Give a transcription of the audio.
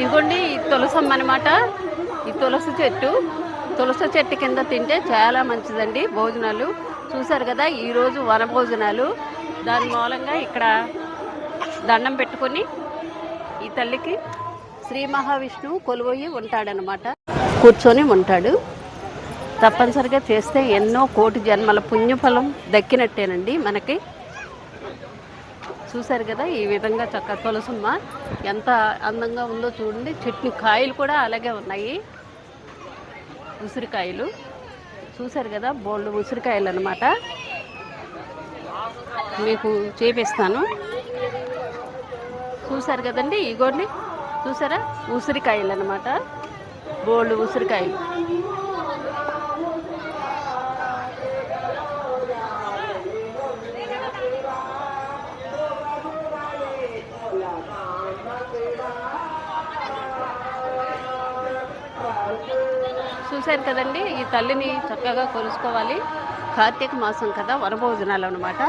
ఇదిగోండి ఈ తులసమ్మ అనమాట ఈ తులసి చెట్టు. తులసి చెట్టు కింద తింటే చాలా మంచిదండి భోజనాలు. చూసారు కదా ఈరోజు వన భోజనాలు. దాని మూలంగా ఇక్కడ దండం పెట్టుకొని ఈ తల్లికి శ్రీ మహావిష్ణువు కొలువయ్యి ఉంటాడనమాట కూర్చొని ఉంటాడు. తప్పనిసరిగా చేస్తే ఎన్నో కోటి జన్మల పుణ్యఫలం దక్కినట్టేనండి మనకి. చూశారు కదా ఈ విధంగా చక్క తులసమ్మ ఎంత అందంగా ఉందో చూడండి. చట్నీ కాయలు కూడా అలాగే ఉన్నాయి. ఉసిరికాయలు. చూశారు కదా బోల్డ్ ఉసిరికాయలు అనమాట మీకు చేపిస్తాను. చూశారు కదండి ఇగోండి చూసారా ఉసిరికాయలు అనమాట బోల్డ్ ఉసిరికాయలు. చూశారు కదండి ఈ తల్లిని చక్కగా కొలుసుకోవాలి. కార్తీక మాసం కదా వనభోజనాలు అనమాట